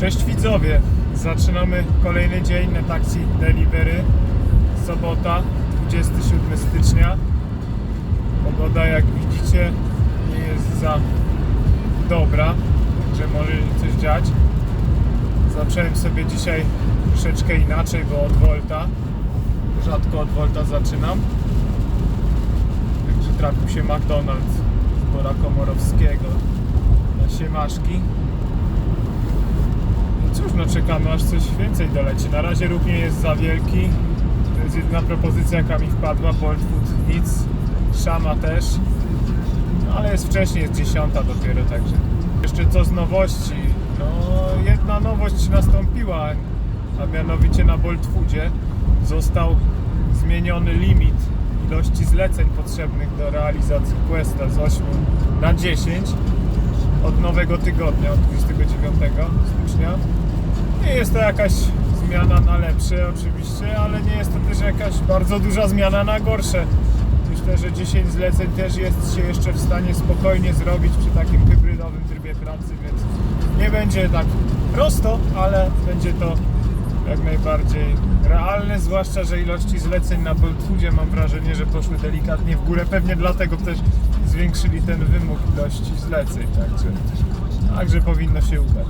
Cześć widzowie, zaczynamy kolejny dzień na taksi delivery. Sobota, 27 stycznia. Pogoda jak widzicie nie jest za dobra, także może coś dziać. Zacząłem sobie dzisiaj troszeczkę inaczej, bo od Volta. Rzadko od Volta zaczynam. Także trafił się McDonald's z Bora Komorowskiego na siemaszki. Cóż, no czekamy aż coś więcej doleci. Na razie ruch nie jest za wielki. To jest jedna propozycja, jaka mi wpadła. Bolt Food nic. Szama też. No, ale jest wcześniej, jest dziesiąta dopiero, także. Jeszcze co z nowości? No, jedna nowość nastąpiła, a mianowicie na Bolt Foodzie został zmieniony limit ilości zleceń potrzebnych do realizacji Questa z 8 na 10 od nowego tygodnia, od 29 stycznia. Nie jest to jakaś zmiana na lepsze oczywiście, ale nie jest to też jakaś bardzo duża zmiana na gorsze. Myślę, że 10 zleceń też jest się jeszcze w stanie spokojnie zrobić przy takim hybrydowym trybie pracy, więc nie będzie tak prosto, ale będzie to jak najbardziej realne, zwłaszcza, że ilości zleceń na Boltfoodzie mam wrażenie, że poszły delikatnie w górę, pewnie dlatego też zwiększyli ten wymóg ilości zleceń, także, także powinno się udać.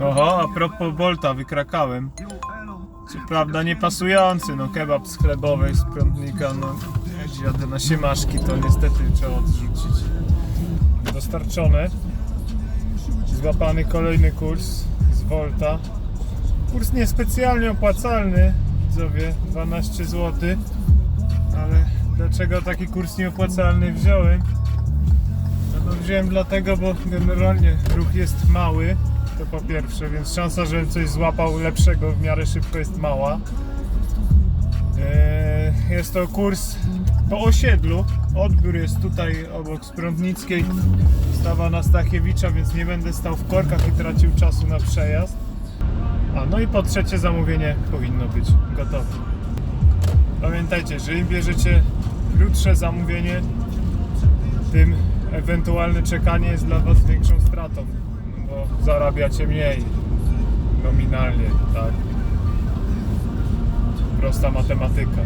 Oho, a propos Bolta, wykrakałem. Co prawda nie pasujący, no kebab z chlebowej, z prądnika, no jadę na siemaszki, to niestety trzeba odrzucić. Dostarczone. Złapany kolejny kurs z Volta. Kurs niespecjalnie opłacalny, widzowie, 12 zł. Ale dlaczego taki kurs nieopłacalny wziąłem? No wziąłem dlatego, bo generalnie ruch jest mały, to po pierwsze, więc szansa, żebym coś złapał lepszego w miarę szybko jest mała. Eee, Jest to kurs po osiedlu. Odbiór jest tutaj obok Sprądnickiej, stawa na Stachiewicza, więc nie będę stał w korkach i tracił czasu na przejazd. A no i po trzecie zamówienie powinno być gotowe. Pamiętajcie, że im bierzecie krótsze zamówienie, tym ewentualne czekanie jest dla Was większą stratą, zarabiacie mniej nominalnie, tak? Prosta matematyka.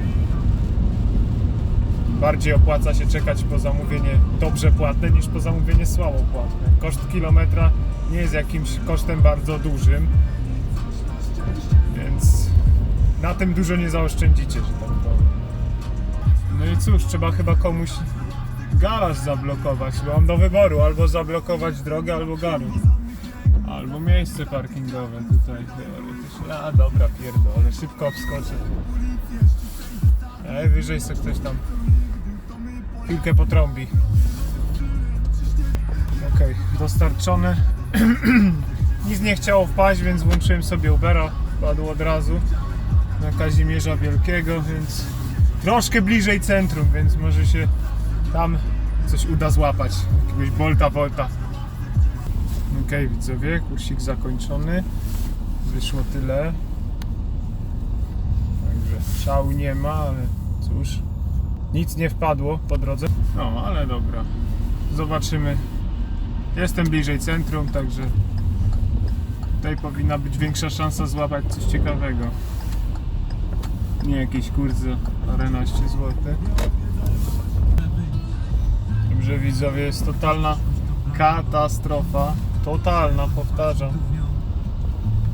Bardziej opłaca się czekać po zamówienie dobrze płatne niż po zamówienie słabo płatne. Koszt kilometra nie jest jakimś kosztem bardzo dużym, więc na tym dużo nie zaoszczędzicie, że tak powiem. No i cóż, trzeba chyba komuś garaż zablokować, bo mam do wyboru albo zablokować drogę, albo garaż. Albo miejsce parkingowe tutaj teoretycznie. A dobra, pierdolę, szybko obskoczę. Najwyżej sobie ktoś tam chwilkę potrąbi. Okej, dostarczone. Nic nie chciało wpaść, więc włączyłem sobie Ubera. Wpadł od razu na Kazimierza Wielkiego, więc troszkę bliżej centrum, więc może się tam coś uda złapać. Jakiegoś bolta, bolta. Okej, widzowie, kursik zakończony. Wyszło tyle. Także szału nie ma, ale cóż. Nic nie wpadło po drodze. No, ale dobra. Zobaczymy. Jestem bliżej centrum, także tutaj powinna być większa szansa złapać coś ciekawego. Nie jakiś kurs za 11 zł. Dobrze widzowie, jest totalna katastrofa. Totalna, powtarzam.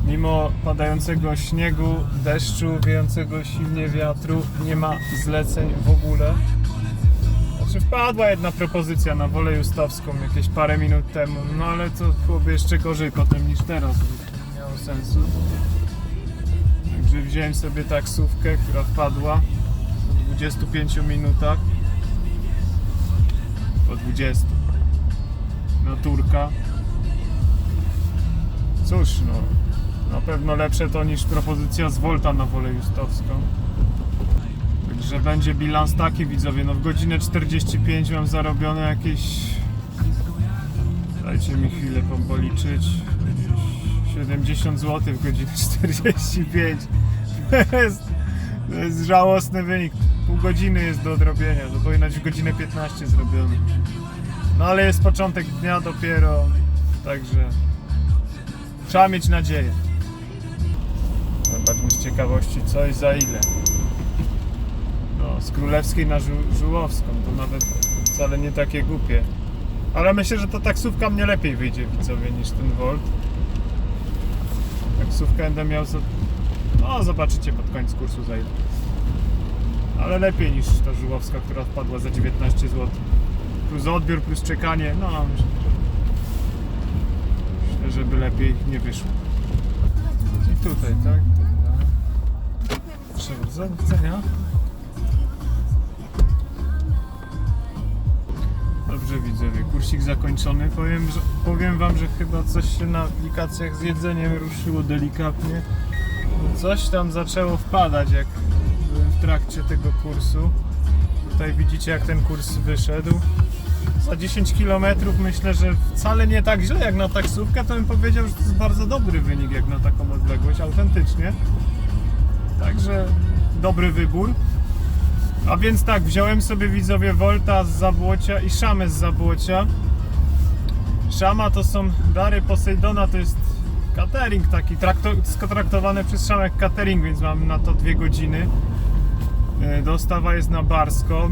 Mimo padającego śniegu, deszczu, wiejącego silnie wiatru, nie ma zleceń w ogóle. Znaczy wpadła jedna propozycja na wolę justowską jakieś parę minut temu, no ale to byłoby jeszcze gorzej potem niż teraz, nie miało sensu. Także wziąłem sobie taksówkę, która wpadła po 25 minutach. Po 20. No Turka. Cóż, no. Na pewno lepsze to niż propozycja z Volta na wolę justowską. Także będzie bilans taki widzowie, no w godzinę 45 mam zarobione jakieś... Dajcie mi chwilę po- policzyć. Jakieś 70 zł w godzinę 45. To jest, to jest żałosny wynik. Pół godziny jest do odrobienia, to powinno być w godzinę 15 zrobione. No ale jest początek dnia dopiero, także Trzeba mieć nadzieję. Zobaczmy z ciekawości co i za ile. No, z Królewskiej na Żu- Żułowską, to nawet wcale nie takie głupie. Ale myślę, że to taksówka mnie lepiej wyjdzie widzowie niż ten Volt. Taksówkę będę miał za... No, zobaczycie pod koniec kursu za ile. Ale lepiej niż ta Żułowska, która wpadła za 19 zł. Plus odbiór, plus czekanie. No, myślę, myślę żeby lepiej nie wyszło. I tutaj, tak? Proszę bardzo, do widzenia. Dobrze widzowie, kursik zakończony. Powiem, że, powiem wam, że chyba coś się na aplikacjach z jedzeniem ruszyło delikatnie. Coś tam zaczęło wpadać, jak byłem w trakcie tego kursu. Tutaj widzicie, jak ten kurs wyszedł. Za 10 km myślę, że wcale nie tak źle jak na taksówkę, to bym powiedział, że to jest bardzo dobry wynik jak na taką odległość, autentycznie. Także dobry wybór. A więc tak, wziąłem sobie widzowie Volta z Zabłocia i Szamę z Zabłocia. Szama to są dary Poseidona, to jest catering taki, trakto, traktowany przez Szamę catering, więc mam na to dwie godziny. E, Dostawa jest na Barską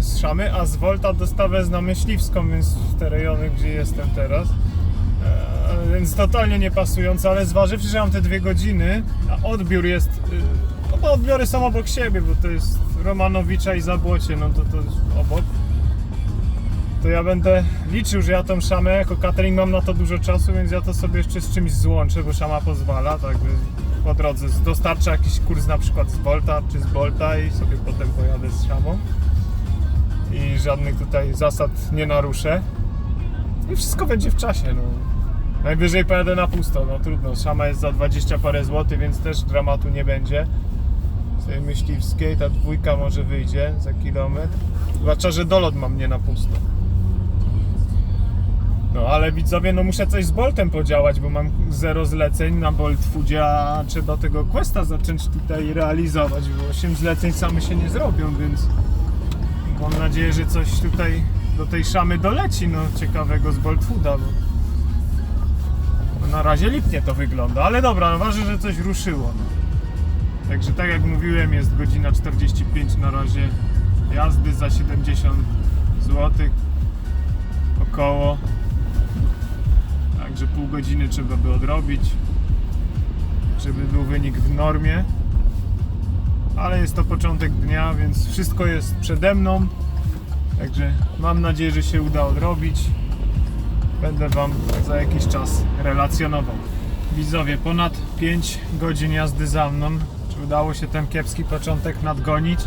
z Szamy, a z Volta dostawa jest na Myśliwską, więc w te rejony, gdzie jestem teraz. E, Więc totalnie nie pasujące, ale zważywszy, że mam te dwie godziny, a odbiór jest. y, No bo odbiory są obok siebie, bo to jest Romanowicza i Zabłocie, no to to obok. To ja będę liczył, że ja tą szamę jako catering mam na to dużo czasu, więc ja to sobie jeszcze z czymś złączę, bo szama pozwala, tak po drodze dostarczę jakiś kurs na przykład z Volta czy z Bolta i sobie potem pojadę z szamą. I żadnych tutaj zasad nie naruszę. I wszystko będzie w czasie, no. Najwyżej pojadę na pusto, no trudno. Szama jest za 20 parę złotych, więc też dramatu nie będzie. Z tej myśliwskiej ta dwójka może wyjdzie za kilometr. Zwłaszcza, że dolot mam nie na pusto. No ale widzowie, no muszę coś z Boltem podziałać, bo mam zero zleceń na Bolt Foodzie, a trzeba tego questa zacząć tutaj realizować, bo 8 zleceń same się nie zrobią, więc mam nadzieję, że coś tutaj do tej szamy doleci, no ciekawego z Bolt Fooda, bo na razie lipnie to wygląda, ale dobra, no ważne, że coś ruszyło. No. Także tak jak mówiłem, jest godzina 45 na razie jazdy za 70 zł około. Także pół godziny trzeba by odrobić, żeby był wynik w normie. Ale jest to początek dnia, więc wszystko jest przede mną. Także mam nadzieję, że się uda odrobić. Będę Wam za jakiś czas relacjonował. Widzowie, ponad 5 godzin jazdy za mną. Czy udało się ten kiepski początek nadgonić?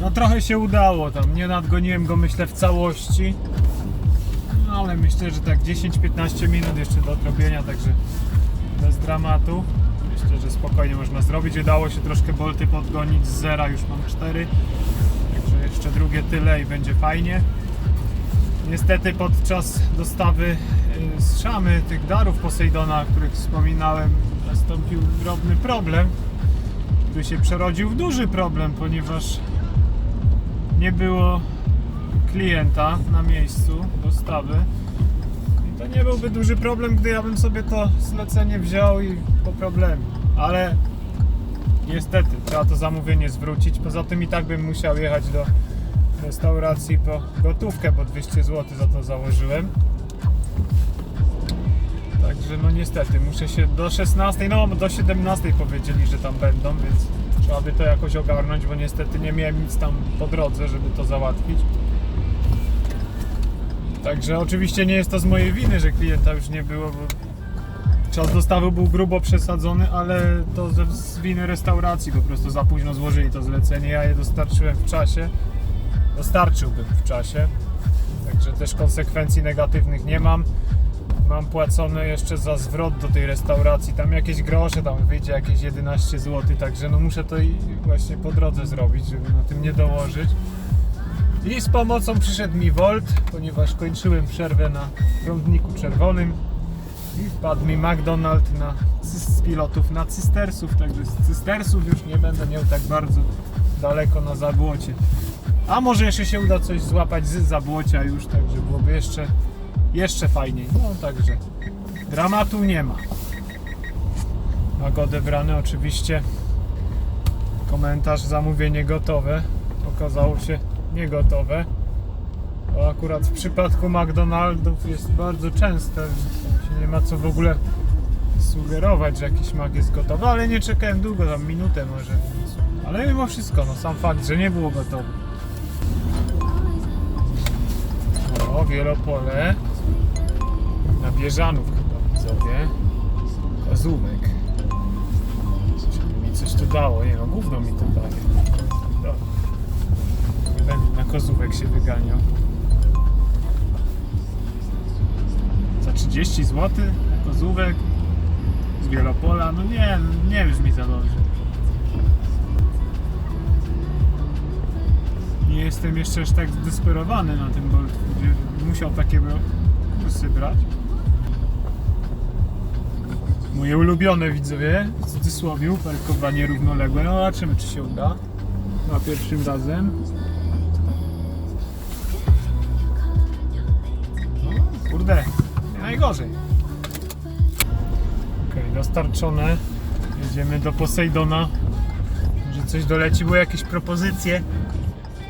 No trochę się udało tam. Nie nadgoniłem go myślę w całości. No ale myślę, że tak 10-15 minut jeszcze do odrobienia, także bez dramatu. Myślę, że spokojnie można zrobić. Udało się troszkę bolty podgonić z zera, już mam 4. Także jeszcze drugie tyle i będzie fajnie. Niestety podczas dostawy y, z Szamy tych darów Poseidona, o których wspominałem, nastąpił drobny problem, który się przerodził w duży problem, ponieważ nie było klienta na miejscu dostawy. I to nie byłby duży problem, gdy ja bym sobie to zlecenie wziął i po problemie. Ale niestety trzeba to zamówienie zwrócić. Poza tym i tak bym musiał jechać do restauracji po gotówkę, bo 200 zł za to założyłem. Także no niestety muszę się do 16, no do 17 powiedzieli, że tam będą, więc trzeba by to jakoś ogarnąć, bo niestety nie miałem nic tam po drodze, żeby to załatwić. Także oczywiście nie jest to z mojej winy, że klienta już nie było, bo czas dostawy był grubo przesadzony, ale to ze- z winy restauracji po prostu za późno złożyli to zlecenie. Ja je dostarczyłem w czasie. Dostarczyłbym w czasie. Także też konsekwencji negatywnych nie mam. Mam płacone jeszcze za zwrot do tej restauracji. Tam jakieś grosze, tam wyjdzie jakieś 11 zł, także no muszę to i właśnie po drodze zrobić, żeby na tym nie dołożyć. I z pomocą przyszedł mi Volt, ponieważ kończyłem przerwę na prądniku czerwonym wpadł mi McDonald na, z pilotów na cystersów, także z cystersów już nie będę miał tak bardzo daleko na zabłocie. A może jeszcze się uda coś złapać z zabłocia już, także byłoby jeszcze, jeszcze fajniej. No także Dramatu nie ma. Mag odebrany oczywiście. Komentarz, zamówienie gotowe. Okazało się niegotowe. Akurat w przypadku McDonaldów jest bardzo częste, więc nie ma co w ogóle sugerować, że jakiś mak jest gotowy, ale nie czekałem długo, tam minutę może. Ale mimo wszystko, no sam fakt, że nie było gotowe. O, wielopole. Na Bieżanów chyba widzowie. Kozówek. Mi coś tu dało? Nie no, gówno mi to daje. Dobra. Na kozówek się wyganiał. Za 30 zł kozówek z Wielopola, no nie, nie brzmi za dobrze. Nie jestem jeszcze aż tak zdesperowany na tym Bolt, musiał takie kursy brać. Moje ulubione widzowie, w cudzysłowie, parkowanie równoległe. No zobaczymy czy się uda. Na pierwszym razem. No, kurde, nie najgorzej. Okej, dostarczone. Jedziemy do Posejdona. Może coś doleci, były jakieś propozycje.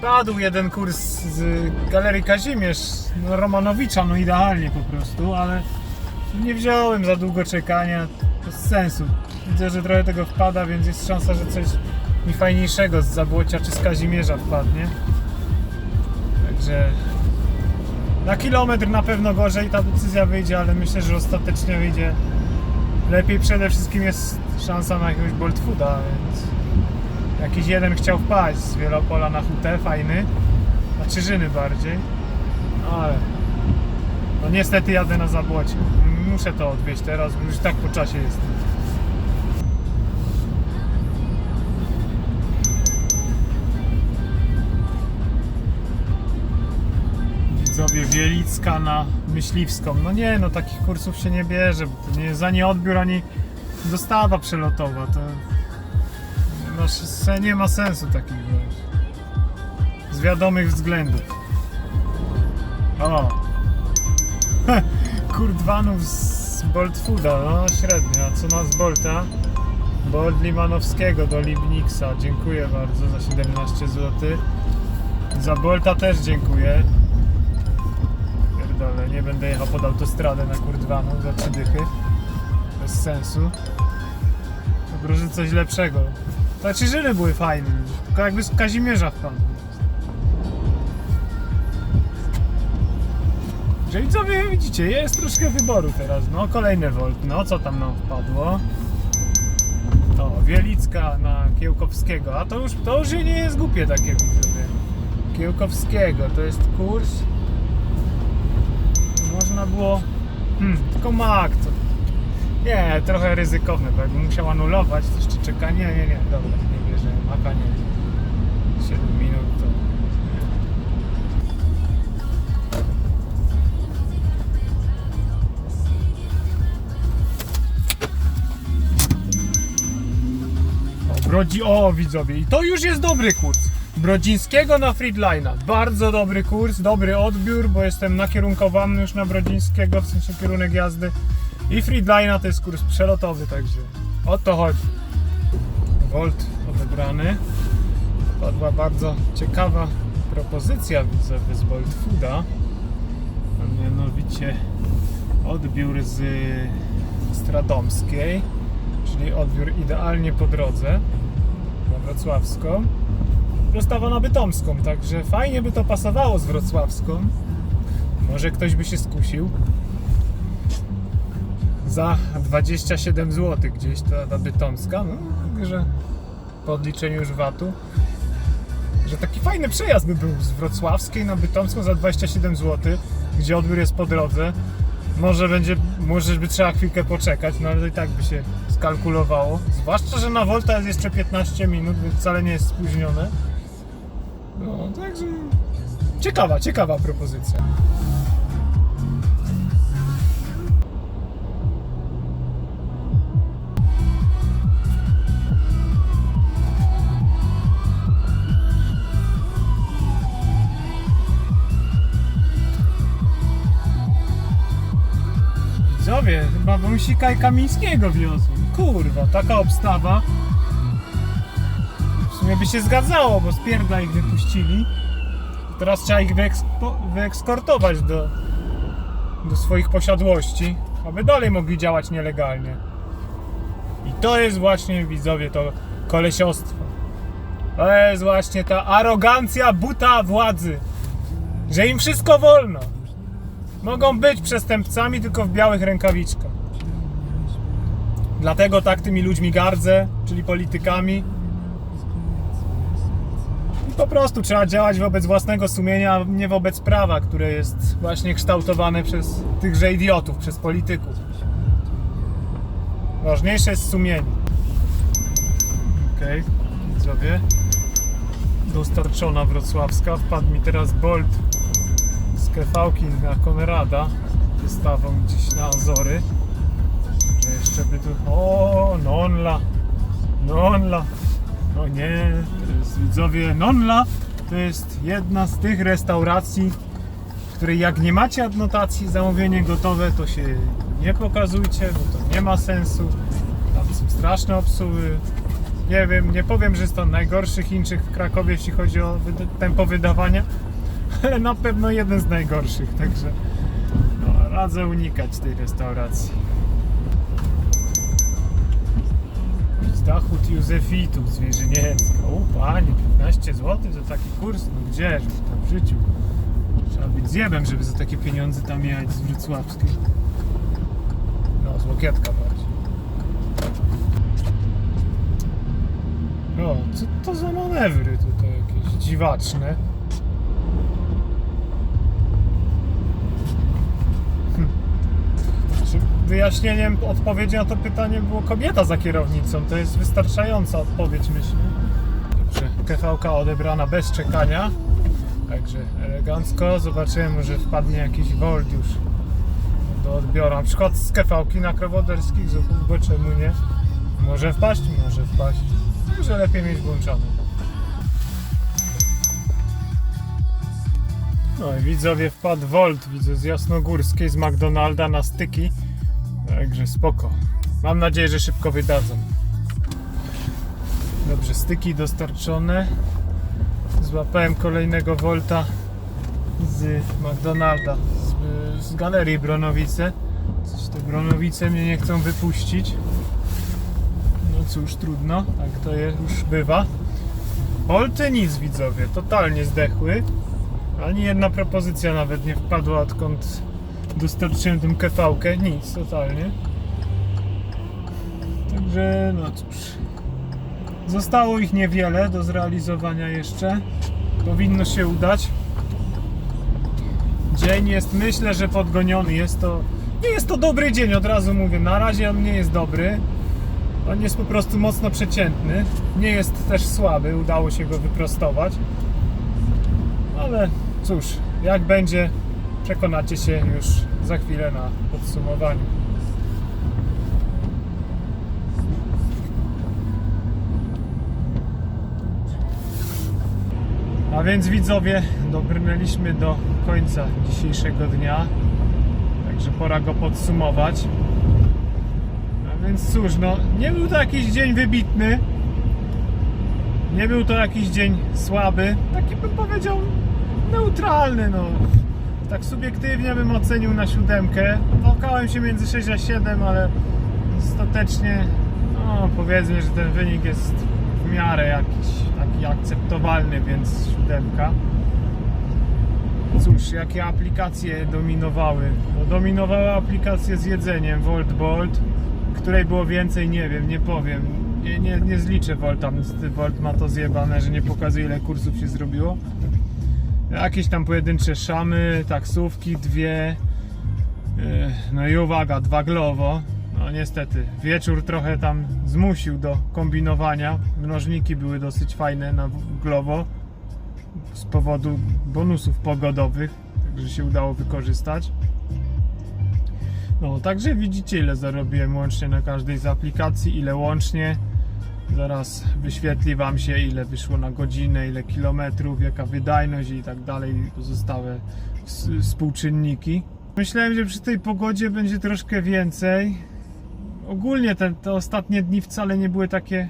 Padł jeden kurs z Galerii Kazimierz, no Romanowicza, no idealnie po prostu, ale nie wziąłem za długo czekania, bez sensu. Widzę, że trochę tego wpada, więc jest szansa, że coś mi fajniejszego z Zabłocia czy z Kazimierza wpadnie. Także na kilometr na pewno gorzej ta decyzja wyjdzie, ale myślę, że ostatecznie wyjdzie lepiej. Przede wszystkim jest szansa na jakiegoś Bolt Fooda, więc jakiś jeden chciał wpaść z Wielopola na hutę, fajny, na Czyżyny bardziej, ale no niestety jadę na Zabłocie. Muszę to odwieźć teraz, bo już tak po czasie jest. Widzowie Wielicka na Myśliwską. No nie, no takich kursów się nie bierze, bo to nie jest ani odbiór, ani dostawa przelotowa. To nie ma sensu takich wiesz, z wiadomych względów. O! Kurdwanów z Bolt Fooda, no średnio. A co nas z Bolta? Bolt Limanowskiego do Libniksa. Dziękuję bardzo za 17 zł. Za Bolta też dziękuję. Pierdolę, nie będę jechał pod autostradę na Kurdwanów za 3 dychy. Bez sensu. Dobra, że coś lepszego. Znaczy Żyny były fajne, tylko jakby z Kazimierza wpadły. Że widzowie, widzicie, jest troszkę wyboru teraz. No, kolejny Volt, no co tam nam wpadło? To, Wielicka na Kiełkowskiego, a to już, to już nie jest głupie takie widzowie. Kiełkowskiego, to jest kurs. Można było... Hmm, tylko mak, to nie, trochę ryzykowne, bo jakbym musiał anulować, to jeszcze czeka. Nie, nie, nie, dobra, nie wierzę. Maka nie. 7 minut to. Brodzi, o widzowie, i to już jest dobry kurs. Brodzińskiego na Friedlina. Bardzo dobry kurs, dobry odbiór, bo jestem nakierunkowany już na Brodzińskiego, w sensie kierunek jazdy. I Friedlina to jest kurs przelotowy, także o to chodzi. Volt odebrany. Padła bardzo ciekawa propozycja widzowie z Bolt Fooda. A mianowicie odbiór z Stradomskiej, czyli odbiór idealnie po drodze na Wrocławską. Dostawa na Bytomską, także fajnie by to pasowało z Wrocławską. Może ktoś by się skusił za 27 zł gdzieś ta, ta bytomska, no także po odliczeniu już VAT-u że taki fajny przejazd by był z Wrocławskiej na Bytomską za 27 zł, gdzie odbiór jest po drodze. Może będzie, może by trzeba chwilkę poczekać, no ale i tak by się skalkulowało. Zwłaszcza, że na Volta jest jeszcze 15 minut, więc wcale nie jest spóźnione. No, także ciekawa, ciekawa propozycja. Widzowie, chyba wąsika i Kamińskiego wiozą. Kurwa, taka obstawa. Sumie by się zgadzało, bo z pierdla ich wypuścili. Teraz trzeba ich wyekspo- wyekskortować do, do swoich posiadłości, aby dalej mogli działać nielegalnie. I to jest właśnie, widzowie, to kolesiostwo. To jest właśnie ta arogancja buta władzy, że im wszystko wolno. Mogą być przestępcami tylko w białych rękawiczkach. Dlatego tak tymi ludźmi gardzę, czyli politykami. Po prostu trzeba działać wobec własnego sumienia, nie wobec prawa, które jest właśnie kształtowane przez tychże idiotów, przez polityków. Ważniejsze jest sumienie. Okej, widzowie. Dostarczona wrocławska. Wpadł mi teraz Bolt z kefałki na Konrada. Wystawą gdzieś na Azory. Jeszcze by tu... O, Nonla. Nonla. O nie, to jest widzowie Nonla. To jest jedna z tych restauracji, w której jak nie macie adnotacji zamówienie gotowe, to się nie pokazujcie, bo to nie ma sensu. Tam są straszne obsługi. Nie wiem, nie powiem, że jest to najgorszy Chińczyk w Krakowie, jeśli chodzi o tempo wydawania, ale na pewno jeden z najgorszych, także no, radzę unikać tej restauracji. Zachód Józefitów Zwierzyniecka. U panie, 15 zł za taki kurs? No gdzież tam w życiu. Trzeba być zjebem, żeby za takie pieniądze tam jechać z Wrocławskiej. No, z Łokietka bardziej. O, co to za manewry tutaj jakieś dziwaczne? Hm. Czy Wyjaśnieniem odpowiedzi na to pytanie było kobieta za kierownicą. To jest wystarczająca odpowiedź, myślę. Dobrze, KVK odebrana bez czekania. Także elegancko. Zobaczyłem, może wpadnie jakiś Volt już do odbioru. Na przykład z KV na krowoderskich zuchów, bo czemu nie? Może wpaść, może wpaść. Może lepiej mieć włączony. No i widzowie wpadł Volt, widzę z Jasnogórskiej, z McDonalda na styki. Także spoko. Mam nadzieję, że szybko wydadzą. Dobrze, styki dostarczone. Złapałem kolejnego Volta z McDonalda, z, z galerii Bronowice. Coś te Bronowice mnie nie chcą wypuścić. No cóż, trudno, tak to już bywa. Volty nic widzowie, totalnie zdechły. Ani jedna propozycja nawet nie wpadła odkąd dostarczyłem tym kefałkę, nic totalnie. Także no cóż. Zostało ich niewiele do zrealizowania jeszcze. Powinno się udać. Dzień jest, myślę, że podgoniony. Jest to. Nie jest to dobry dzień, od razu mówię. Na razie on nie jest dobry. On jest po prostu mocno przeciętny. Nie jest też słaby, udało się go wyprostować. Ale cóż, jak będzie, przekonacie się już za chwilę na podsumowaniu. A więc widzowie, dobrnęliśmy do końca dzisiejszego dnia. Także pora go podsumować. A więc cóż, no nie był to jakiś dzień wybitny. Nie był to jakiś dzień słaby. Taki bym powiedział neutralny, no. Tak subiektywnie bym ocenił na siódemkę. Wahałem się między 6 a 7, ale ostatecznie no powiedzmy, że ten wynik jest w miarę jakiś taki akceptowalny, więc siódemka. Cóż, jakie aplikacje dominowały? No, dominowały aplikacje z jedzeniem Volt Bolt, której było więcej, nie wiem, nie powiem. Nie, nie, nie zliczę Volta, Volt ma to zjebane, że nie pokazuje ile kursów się zrobiło. Jakieś tam pojedyncze szamy, taksówki, dwie. Yy, No i uwaga, dwa glowo. No niestety, wieczór trochę tam zmusił do kombinowania. Mnożniki były dosyć fajne na glowo z powodu bonusów pogodowych, także się udało wykorzystać. No, także widzicie ile zarobiłem łącznie na każdej z aplikacji, ile łącznie. Zaraz wyświetli Wam się ile wyszło na godzinę, ile kilometrów, jaka wydajność i tak dalej, pozostałe współczynniki. Myślałem, że przy tej pogodzie będzie troszkę więcej. Ogólnie te, te ostatnie dni wcale nie były takie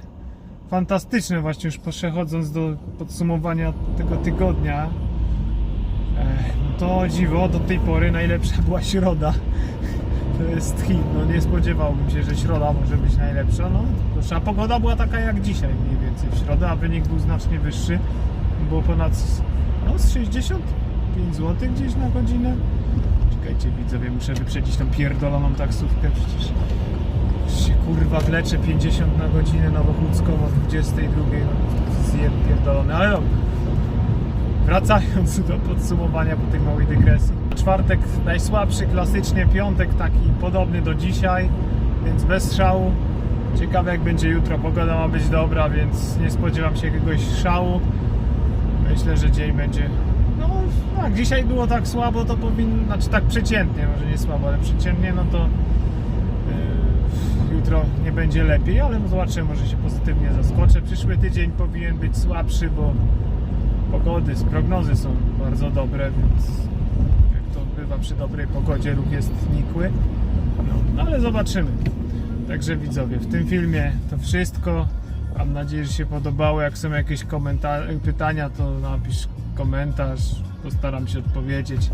fantastyczne, właśnie już przechodząc do podsumowania tego tygodnia. To dziwo, do tej pory najlepsza była środa. To jest hit, no nie spodziewałbym się, że środa może być najlepsza. No proszę, pogoda była taka jak dzisiaj mniej więcej w środę, a wynik był znacznie wyższy. Było ponad no, z 65 zł gdzieś na godzinę. Czekajcie widzowie, muszę wyprzedzić tą pierdoloną taksówkę przecież. Się kurwa wlecze 50 na godzinę Nowochódzką o 22, no zjem pierdolony, ale dobra. Wracając do podsumowania po tej małej dygresji. Czwartek najsłabszy, klasycznie piątek taki podobny do dzisiaj, więc bez szału. Ciekawe jak będzie jutro, pogoda ma być dobra, więc nie spodziewam się jakiegoś szału. Myślę, że dzień będzie. No tak, dzisiaj było tak słabo, to powinno, znaczy tak przeciętnie, może nie słabo, ale przeciętnie, no to yy, jutro nie będzie lepiej, ale zobaczymy, może się pozytywnie zaskoczę. Przyszły tydzień powinien być słabszy, bo pogody, prognozy są bardzo dobre, więc bywa przy dobrej pogodzie, ruch jest nikły. No, no ale zobaczymy. Także widzowie, w tym filmie to wszystko. Mam nadzieję, że się podobało. Jak są jakieś pytania, to napisz komentarz. Postaram się odpowiedzieć.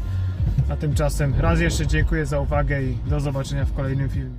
A tymczasem raz jeszcze dziękuję za uwagę i do zobaczenia w kolejnym filmie.